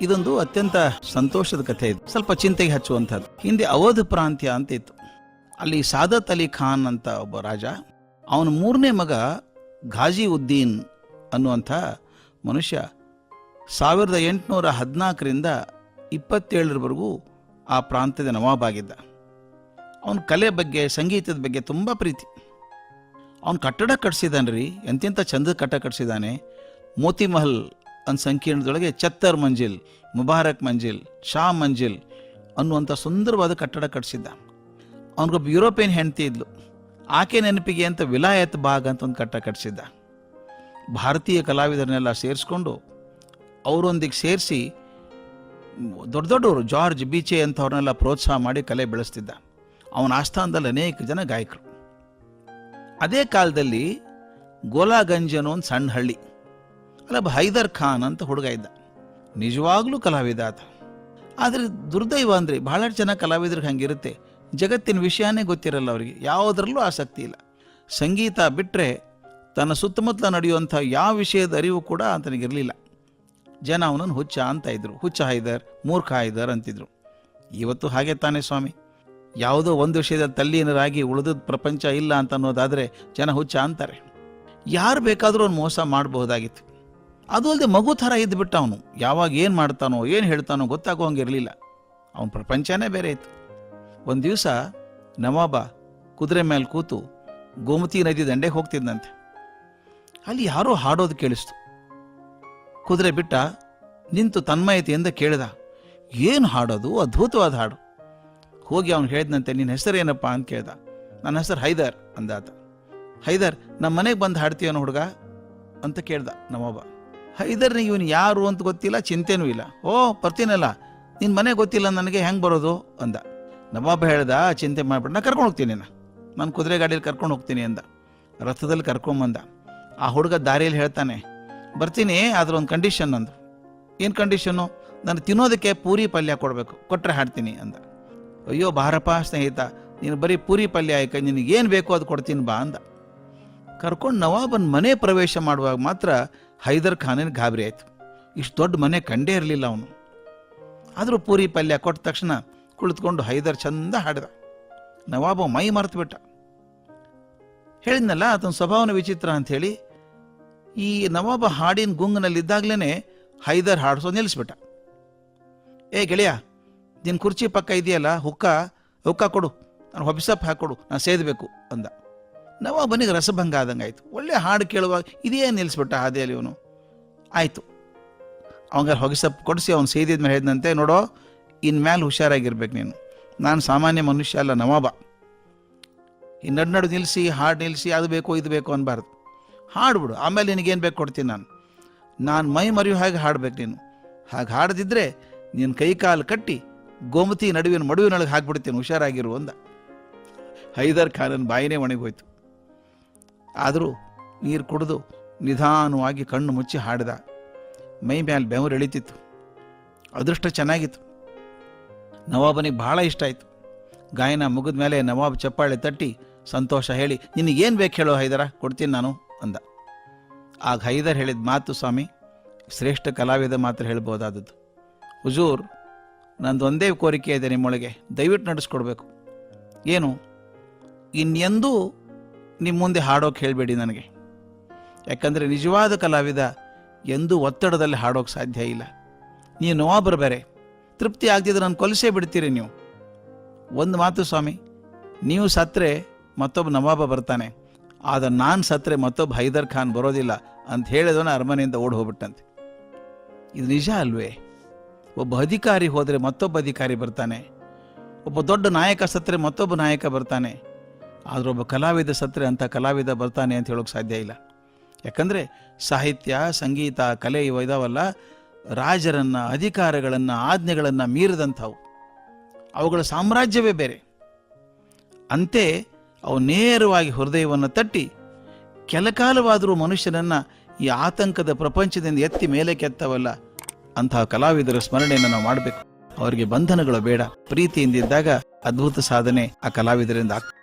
ಇದೊಂದು ಅತ್ಯಂತ ಸಂತೋಷದ ಕಥೆ ಇದು. ಸ್ವಲ್ಪ ಚಿಂತೆಗೆ ಹಚ್ಚುವಂಥದ್ದು. ಹಿಂದೆ ಅವಧ್ ಪ್ರಾಂತ್ಯ ಅಂತ ಇತ್ತು. ಅಲ್ಲಿ ಸಾದತ್ ಅಲಿ ಖಾನ್ ಅಂತ ಒಬ್ಬ ರಾಜ, ಅವನ ಮೂರನೇ ಮಗ ಘಾಜಿ ಉದ್ದೀನ್ ಅನ್ನುವಂಥ ಮನುಷ್ಯ ಸಾವಿರದ ಎಂಟುನೂರ ಹದಿನಾಲ್ಕರಿಂದ ಇಪ್ಪತ್ತೇಳರವರೆಗೂ ಆ ಪ್ರಾಂತ್ಯದ ನವಾಬ್ ಆಗಿದ್ದ. ಅವನ ಕಲೆ ಬಗ್ಗೆ, ಸಂಗೀತದ ಬಗ್ಗೆ ತುಂಬ ಪ್ರೀತಿ. ಅವನು ಕಟ್ಟಡ ಕಟ್ಸಿದಾನ್ರಿ ಎಂತೆಂಥ ಚಂದ ಕಟ್ಟ ಕಟ್ಸಿದಾನೆ ಮೋತಿ ಮಹಲ್ ಅಂತ ಸಂಕೀರ್ಣದೊಳಗೆ ಚತ್ತರ್ ಮಂಜಿಲ್, ಮುಬಾರಕ್ ಮಂಜಿಲ್, ಶಾ ಮಂಜಿಲ್ ಅನ್ನುವಂಥ ಸುಂದರವಾದ ಕಟ್ಟಡ ಕಟ್ಟಿಸಿದ್ದ ಅವನಿಗೊಬ್ಬ ಯುರೋಪಿಯನ್ ಹೆಂಡತಿ ಇದ್ಲು. ಆಕೆ ನೆನಪಿಗೆ ಅಂತ ವಿಲಾಯತ್ ಭಾಗ ಅಂತ ಒಂದು ಕಟ್ಟಡ ಕಟ್ಟಿಸಿದ್ದ ಭಾರತೀಯ ಕಲಾವಿದರನ್ನೆಲ್ಲ ಸೇರಿಸ್ಕೊಂಡು ಅವರೊಂದಿಗೆ ಸೇರಿಸಿ ದೊಡ್ಡ ದೊಡ್ಡವರು ಜಾರ್ಜ್ ಬೀಚೆ ಅಂಥವ್ರನ್ನೆಲ್ಲ ಪ್ರೋತ್ಸಾಹ ಮಾಡಿ ಕಲೆ ಬೆಳೆಸ್ತಿದ್ದ. ಅವನ ಆಸ್ಥಾನದಲ್ಲಿ ಅನೇಕ ಜನ ಗಾಯಕರು. ಅದೇ ಕಾಲದಲ್ಲಿ ಗೋಲಾಗಂಜ್ ಅನ್ನೋ ಒಂದು ಸಣ್ಣ ಹಳ್ಳಿ. ಅಲ್ಲೊಬ್ಬ ಹೈದರ್ ಖಾನ್ ಅಂತ ಹುಡುಗ ಇದ್ದ. ನಿಜವಾಗ್ಲೂ ಕಲಾವಿದ ಆತ ಆದರೆ ದುರ್ದೈವ ಅಂದರೆ ಬಹಳಷ್ಟು ಜನ ಕಲಾವಿದ್ರಿಗೆ ಹಂಗಿರುತ್ತೆ. ಜಗತ್ತಿನ ವಿಷಯನೇ ಗೊತ್ತಿರಲ್ಲ ಅವರಿಗೆ. ಯಾವುದರಲ್ಲೂ ಆಸಕ್ತಿ ಇಲ್ಲ. ಸಂಗೀತ ಬಿಟ್ಟರೆ ತನ್ನ ಸುತ್ತಮುತ್ತಲ ನಡೆಯುವಂಥ ಯಾವ ವಿಷಯದ ಅರಿವು ಕೂಡ ಆತನಿಗಿರಲಿಲ್ಲ. ಜನ ಅವನನ್ನು ಹುಚ್ಚ ಅಂತ ಇದ್ರು. ಹುಚ್ಚ ಹೈದರ್, ಮೂರ್ಖ ಹೈದರ್ ಅಂತಿದ್ರು. ಇವತ್ತು ಹಾಗೆ ತಾನೇ ಸ್ವಾಮಿ. ಯಾವುದೋ ಒಂದು ವಿಷಯದಲ್ಲಿ ತಲ್ಲೀನರಾಗಿ ಉಳಿದ ಪ್ರಪಂಚ ಇಲ್ಲ ಅಂತ ಅನ್ನೋದಾದರೆ ಜನ ಹುಚ್ಚ ಅಂತಾರೆ. ಯಾರು ಬೇಕಾದರೂ ಅವ್ನು ಮೋಸ ಮಾಡಬಹುದಾಗಿತ್ತು. ಅದು ಅಲ್ಲದೆ ಮಗು ಥರ ಇದ್ದುಬಿಟ್ಟ ಅವನು. ಯಾವಾಗ ಏನು ಮಾಡ್ತಾನೋ, ಏನು ಹೇಳ್ತಾನೋ ಗೊತ್ತಾಗೋ ಗೊತ್ತಾಗೋಂಗಿರಲಿಲ್ಲ ಅವನ ಪ್ರಪಂಚನೇ ಬೇರೆ ಇತ್ತು. ಒಂದು ದಿವಸ ನವಾಬ ಕುದುರೆ ಮೇಲೆ ಕೂತು ಗೋಮತಿ ನದಿ ದಂಡೆಗೆ ಹೋಗ್ತಿದ್ದಂತೆ ಅಲ್ಲಿ ಯಾರೋ ಹಾಡೋದು ಕೇಳಿಸ್ತು. ಕುದುರೆ ಬಿಟ್ಟ ನಿಂತು ತನ್ಮಯತೆಯಿಂದ ಕೇಳಿದ, ಏನು ಹಾಡೋದು? ಅದ್ಭುತವಾದ ಹಾಡು. ಹೋಗಿ ಅವನು ಹೇಳಿದಂತೆ ನಿನ್ನ ಹೆಸರೇನಪ್ಪ ಅಂತ ಕೇಳ್ದ. ನನ್ನ ಹೆಸರು ಹೈದರ್ ಅಂದಾತ. ಹೈದರ್ ನಮ್ಮ ಮನೆಗೆ ಬಂದು ಹಾಡ್ತೀವನು ಹುಡುಗ? ಅಂತ ಕೇಳ್ದ ನಮ್ಮೊಬ್ಬ ಹೈದರ್ನಿಗೆ ಇವನು ಯಾರು ಅಂತ ಗೊತ್ತಿಲ್ಲ, ಚಿಂತೆನೂ ಇಲ್ಲ. ಓ, ಬರ್ತೀನಲ್ಲ ನಿನ್ನ ಮನೆ ಗೊತ್ತಿಲ್ಲ ನನಗೆ ಹೆಂಗೆ ಬರೋದು ಅಂದ. ನವಾಬ ಹೇಳ್ದ, ಚಿಂತೆ ಮಾಡಿಬಿಟ್ಟು ನಾನು ಕರ್ಕೊಂಡು ಹೋಗ್ತೀನಿ ನಾನು ನಾನು ಕುದುರೆ ಗಾಡಿಯಲ್ಲಿ ಕರ್ಕೊಂಡು ಹೋಗ್ತೀನಿ ಅಂದ. ರಥದಲ್ಲಿ ಕರ್ಕೊಂಬಂದ ಆ ಹುಡುಗ ದಾರಿಯಲ್ಲಿ ಹೇಳ್ತಾನೆ, ಬರ್ತೀನಿ, ಆದ್ರೆ ಒಂದು ಕಂಡೀಷನ್ ಅಂದು ಏನು ಕಂಡೀಷನ್ನು ನಾನು ತಿನ್ನೋದಕ್ಕೆ ಪೂರಿ ಪಲ್ಯ ಕೊಡಬೇಕು ಕೊಟ್ಟರೆ ಹಾಡ್ತೀನಿ ಅಂದ. ಅಯ್ಯೋ, ಬಾರಪ್ಪ ಸ್ನೇಹಿತ, ನೀನು ಬರೀ ಪೂರಿ ಪಲ್ಯ ಆಯ್ಕೆ, ನಿನಗೇನು ಬೇಕೋ ಅದು ಕೊಡ್ತೀನಿ ಬಾ ಅಂದ. ಕರ್ಕೊಂಡು ನವಾಬನ್ ಮನೆ ಪ್ರವೇಶ ಮಾಡುವಾಗ ಮಾತ್ರ ಹೈದರ್ ಖಾನಿನ ಗಾಬರಿ ಆಯ್ತು. ಇಷ್ಟು ದೊಡ್ಡ ಮನೆ ಕಂಡೇ ಇರಲಿಲ್ಲ ಅವನು. ಆದರೂ ಪೂರಿ ಪಲ್ಯ ಕೊಟ್ಟ ತಕ್ಷಣ ಕುಳಿತುಕೊಂಡು ಹೈದರ್ ಚಂದ ಹಾಡಿದ. ನವಾಬ ಮೈ ಮರೆತು ಬಿಟ್ಟ. ಹೇಳಿದ್ನಲ್ಲ ಆತನ ಸ್ವಭಾವನ ವಿಚಿತ್ರ ಅಂಥೇಳಿ ಈ ನವಾಬ ಹಾಡಿನ ಗುಂಗಿನಲ್ಲಿದ್ದಾಗಲೇ ಹೈದರ್ ಹಾಡಿಸೋ ನಿಲ್ಲಿಸ್ಬಿಟ್ಟ. ಏ ಗೆಳೆಯ ನಿನ್ನ ಕುರ್ಚಿ ಪಕ್ಕ ಇದೆಯಲ್ಲ, ಹುಕ್ಕ ಹುಕ್ಕ ಕೊಡು. ನಾನು ಹೊಬಿಸಪ್ ಹಾಕೊಡು, ನಾನು ಸೇದಬೇಕು, ಅಂದ. ನವಾಬನಿಗೆ ರಸಭಂಗ ಆದಂಗೆ ಆಯಿತು. ಒಳ್ಳೆ ಹಾಡು ಕೇಳುವಾಗ ಇದೇ ನಿಲ್ಲಿಸ್ಬಿಟ್ಟ ಹಾದಿಯಲ್ಲಿ ಇವನು? ಆಯಿತು. ಅವಂಗ ಹೊಗೆಸ ಕೊಡಿಸಿ, ಅವ್ನು ಸೇದಿದ ಮೇಲೆ ಹೇಳಿದಂತೆ ನೋಡೋ ಇನ್ಮೇಲೆ ಹುಷಾರಾಗಿರ್ಬೇಕು ನೀನು. ನಾನು ಸಾಮಾನ್ಯ ಮನುಷ್ಯ ಅಲ್ಲ, ನವಾಬ. ಈ ನಡು ನಡು ನಿಲ್ಲಿಸಿ, ಹಾಡು ನಿಲ್ಲಿಸಿ, ಅದು ಬೇಕು ಇದು ಬೇಕು ಅನ್ಬಾರ್ದು. ಹಾಡ್ಬಿಡು ಆಮೇಲೆ ನಿನಗೇನು ಬೇಕು ಕೊಡ್ತೀನಿ ನಾನು. ನಾನು ಮೈ ಮರೆಯೋ ಹಾಗೆ ಹಾಡ್ಬೇಕು ನೀನು. ಹಾಗೆ ಹಾಡದಿದ್ದರೆ ನಿನ್ನ ಕೈ ಕಾಲು ಕಟ್ಟಿ ಗೋಮತಿ ನಡುವಿನ ಮಡುವಿನೊಳಗೆ ಹಾಕ್ಬಿಡ್ತೀನಿ, ಹುಷಾರಾಗಿರು ಅಂದ. ಹೈದರ್ ಖಾನನ್ ಬಾಯಿನೇ ಒಣಗೋಯ್ತು ಆದರೂ ನೀರು ಕುಡಿದು ನಿಧಾನವಾಗಿ ಕಣ್ಣು ಮುಚ್ಚಿ ಹಾಡಿದ. ಮೈ ಮ್ಯಾಲೆ ಬೆವರು ಎಳಿತಿತ್ತು. ಅದೃಷ್ಟ ಚೆನ್ನಾಗಿತ್ತು. ನವಾಬನಿಗೆ ಭಾಳ ಇಷ್ಟ ಆಯಿತು. ಗಾಯನ ಮುಗಿದ ಮೇಲೆ ನವಾಬ್ ಚಪ್ಪಾಳೆ ತಟ್ಟಿ ಸಂತೋಷ ಹೇಳಿ ನಿನಗೇನು ಬೇಕು ಹೇಳೋ ಹೈದರ, ಕೊಡ್ತೀನಿ ನಾನು, ಅಂದ. ಆಗ ಹೈದರ್ ಹೇಳಿದ ಮಾತು ಸ್ವಾಮಿ, ಶ್ರೇಷ್ಠ ಕಲಾವಿದ ಮಾತ್ರ ಹೇಳ್ಬೋದಾದದ್ದು. ಹುಜೂರ್, ನಂದು ಒಂದೇ ಕೋರಿಕೆ ಇದೆ ನಿಮ್ಮೊಳಗೆ, ದಯವಿಟ್ಟು ನಡೆಸ್ಕೊಡ್ಬೇಕು. ಏನು? ಇನ್ನೆಂದೂ ನಿಮ್ಮ ಮುಂದೆ ಹಾಡೋಕೆ ಹೇಳಬೇಡಿ ನನಗೆ. ಯಾಕಂದರೆ ನಿಜವಾದ ಕಲಾವಿದ ಎಂದೂ ಒತ್ತಡದಲ್ಲಿ ಹಾಡೋಕೆ ಸಾಧ್ಯ ಇಲ್ಲ. ನೀವು ನವಾಬರು ಬೇರೆ ತೃಪ್ತಿ ಆಗ್ತಿದ್ರೆ ನಾನು ಕೊಲಿಸೇ ಬಿಡ್ತೀರಿ ನೀವು. ಒಂದು ಮಾತು ಸ್ವಾಮಿ, ನೀವು ಸತ್ರೆ, ಮತ್ತೊಬ್ಬ ನವಾಬ ಬರ್ತಾನೆ. ಆದರೆ ನಾನು ಸತ್ರೆ, ಮತ್ತೊಬ್ಬ ಹೈದರ್ ಖಾನ್ ಬರೋದಿಲ್ಲ ಅಂತ ಹೇಳಿದವನ ಅರಮನೆಯಿಂದ ಓಡಿ ಹೋಗ್ಬಿಟ್ಟಂತೆ. ಇದು ನಿಜ ಅಲ್ವೇ? ಒಬ್ಬ ಅಧಿಕಾರಿ ಹೋದರೆ ಮತ್ತೊಬ್ಬ ಅಧಿಕಾರಿ ಬರ್ತಾನೆ. ಒಬ್ಬ ದೊಡ್ಡ ನಾಯಕ ಸತ್ರೆ, ಮತ್ತೊಬ್ಬ ನಾಯಕ ಬರ್ತಾನೆ. ಆದ್ರೆ ಒಬ್ಬ ಕಲಾವಿದ ಸತ್ರೆ ಅಂತ ಕಲಾವಿದ ಬರ್ತಾನೆ ಅಂತ ಹೇಳೋಕ್ಕೆ ಸಾಧ್ಯ ಇಲ್ಲ. ಯಾಕಂದರೆ ಸಾಹಿತ್ಯ, ಸಂಗೀತ, ಕಲೆ ಇವು ಇದಾವಲ್ಲ, ರಾಜರನ್ನು, ಅಧಿಕಾರಗಳನ್ನು, ಆಜ್ಞೆಗಳನ್ನು ಮೀರಿದಂಥವು. ಅವುಗಳ ಸಾಮ್ರಾಜ್ಯವೇ ಬೇರೆ. ಅಂತೆ ಅವು ನೇರವಾಗಿ ಹೃದಯವನ್ನು ತಟ್ಟಿ ಕೆಲಕಾಲವಾದರೂ ಮನುಷ್ಯನನ್ನು ಈ ಆತಂಕದ ಪ್ರಪಂಚದಿಂದ ಎತ್ತಿ ಮೇಲೆ ಕೆತ್ತವಲ್ಲ ಅಂತಹ ಕಲಾವಿದರ ಸ್ಮರಣೆಯನ್ನು ನಾವು ಮಾಡಬೇಕು. ಅವರಿಗೆ ಬಂಧನಗಳು ಬೇಡ. ಪ್ರೀತಿಯಿಂದಿದ್ದಾಗ ಅದ್ಭುತ ಸಾಧನೆ ಆ ಕಲಾವಿದರಿಂದ ಆಗ್ತದೆ.